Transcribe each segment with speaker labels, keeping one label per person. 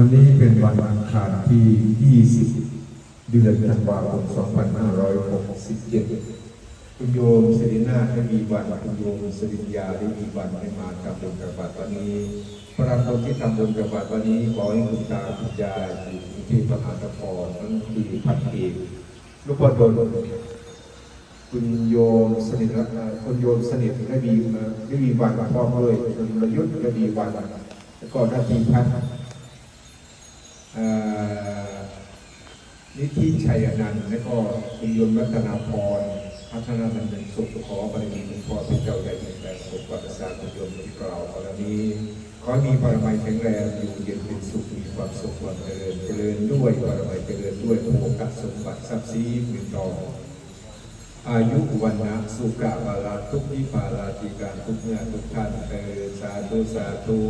Speaker 1: วันนี้เป็นวันอังคารที่ 20 เดือนธันวาคม 2567 คุณโยมสิรินาได้มีวันคุณโยมสิริยาได้มีวันให้มาทำบุญกับบัตรวันนี้พระคนที่ทำบุญกับบัตรวันนี้ขอให้คุณตาคุณยายอยู่ที่พระมหาตะพรนั่นคือพันเอกลูกพ่อโดนคุณโยมสนิทน์คุณโยมสนิทได้มีได้มีวันพร้อมด้วยคุณประยุทธ์ได้มีวันแล้วก็นาทีพัฒน์ นิธิชัยนันต์และก็คุณยนต์รัตนาพรพัฒนาบันเทิงสุขขอบรมีหลวงพ่อพระเจ้าใหญ่แห่สุขวัตสาคุณยนต์ที่กล่าวกรณีขอมีปรมัยแข็งแรงอยู่เย็นเป็นสุขมีความสุขความเจริญเจริญด้วยปรมัยเจริญด้วยโภคสมบัติทรัพย์สินเงินทองอายุวันนะสุขะบาลาทุกนิพาลาติการทุกเมื่อทุกท่านเออสาธุสาธุ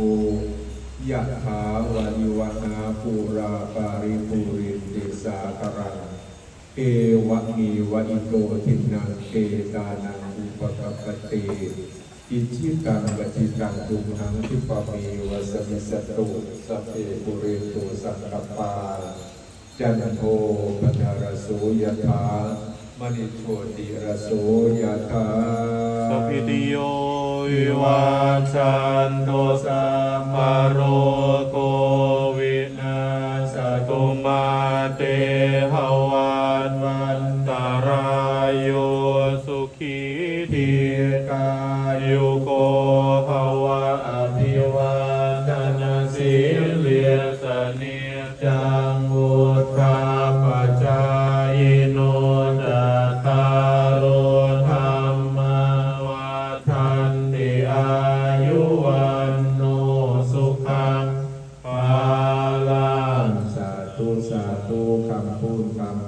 Speaker 1: ยะถาวานิวนาปูราปาริปูริติสาคารังเอวะมีวะอิโตทินังเกตานังอุปกัปติอิชิตังปจิตังตุมหังทิปะเมวะสมิสตุสัพเพปุเรตุสังกปาจันโทปนารโสยถามณิโชติรโสยถา
Speaker 2: สัพพิโย วิวัชันโตสัมมาโรโกวินาสตุมาเตหวันวันตารายโยสุขีทีกายุโกภวา
Speaker 1: ธุคำพูดคำ